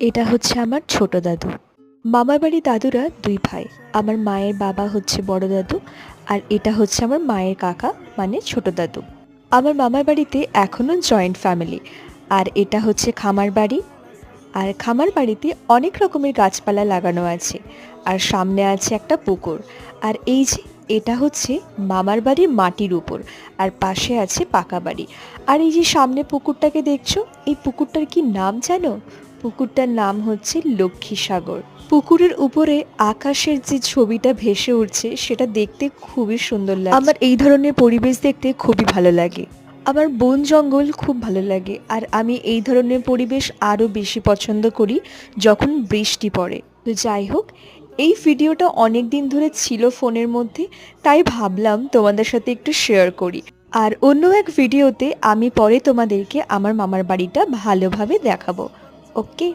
এটা হচ্ছে আমার ছোট দাদু। মামার বাড়ি দাদুরা দুই ভাই। আমার মায়ের বাবা হচ্ছে বড় দাদু আর এটা হচ্ছে আমার মায়ের কাকা মানে ছোট দাদু। আমার মামার বাড়িতে এখনও জয়েন্ট ফ্যামিলি আর এটা হচ্ছে খামার বাড়ি। আর খামার বাড়িতে অনেক রকমের গাছপালা লাগানো আছে আর সামনে আছে একটা পুকুর। আর এই যে এটা হচ্ছে মামার বাড়ির মাটির উপর আর পাশে আছে পাকা বাড়ি। আর এই যে সামনে পুকুরটাকে দেখছ, এই পুকুরটার কি নাম জানো? পুকুরটার নাম হচ্ছে লক্ষ্মী সাগর পুকুরের উপরে আকাশের যে ছবিটা ভেসে উঠছে, সেটা দেখতে খুবই সুন্দর লাগে আমার এই ধরনের পরিবেশ দেখতে খুবই ভালো লাগে। আমার বন জঙ্গল খুব ভালো লাগে, আর আমি এই ধরনের পরিবেশ আরও বেশি পছন্দ করি যখন বৃষ্টি পড়ে। তো যাই হোক, এই ভিডিওটা অনেক দিন ধরে ছিল ফোনের মধ্যে, তাই ভাবলাম তোমাদের সাথে একটু শেয়ার করি। আর অন্য এক ভিডিওতে আমি পরে তোমাদেরকে আমার মামার বাড়িটা ভালোভাবে দেখাবো। ओके